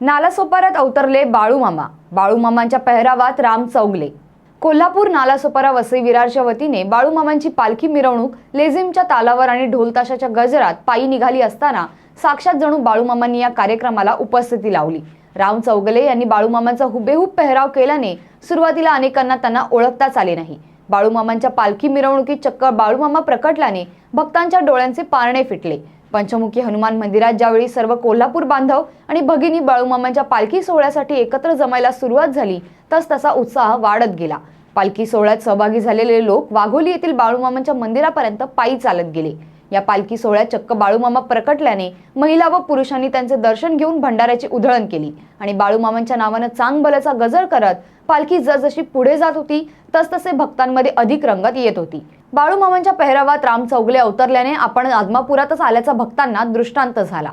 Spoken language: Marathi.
नालासोपारात अवतरले बाळूमामा. बाळूमामांच्या पेहरावात राम चौगले. कोल्हापूर नालासोपारा वसई विरारच्या वतीने बाळूमामांची पालखी मिरवणूक लेझिमच्या तालावर आणि ढोलताशाच्या गजरात पायी निघाली असताना साक्षात जणू बाळूमामांनी या कार्यक्रमाला उपस्थिती लावली. राम चौगले यांनी बाळूमामांचा हुबेहूब पेहराव केल्याने सुरुवातीला अनेकांना त्यांना ओळखताच आले नाही. बाळूमामांच्या पालखी मिरवणुकीत चक्क बाळूमामा प्रकटल्याने भक्तांच्या डोळ्यांचे पारणे फिटले. पंचमुखी हनुमान मंदिरात ज्यावेळी सर्व कोल्हापूर बांधव आणि भगिनी बाळूमामांच्या पालखी सोहळ्यासाठी एकत्र जमायला सुरुवात झाली तस तसा उत्साह वाढत गेला. पालखी सोहळ्यात सहभागी झालेले लोक वाघोली येथील बाळूमामांच्या मंदिरापर्यंत पायी चालत गेले. या पालखी सोहळ्यात चक्क बाळूमामा प्रकटल्याने महिला व पुरुषांनी त्यांचे दर्शन घेऊन भंडाऱ्याची उधळण केली आणि बाळूमामांच्या नावानं चांगबलाचा गजर करत पालखी जसजशी पुढे जात होती तसतसे भक्तांमध्ये अधिक रंगत येत होती. बाळूमामांच्या पेहरावात राम चौगले अवतरल्याने आपण आदमापुरातच आल्याचा भक्तांना दृष्टांत झाला.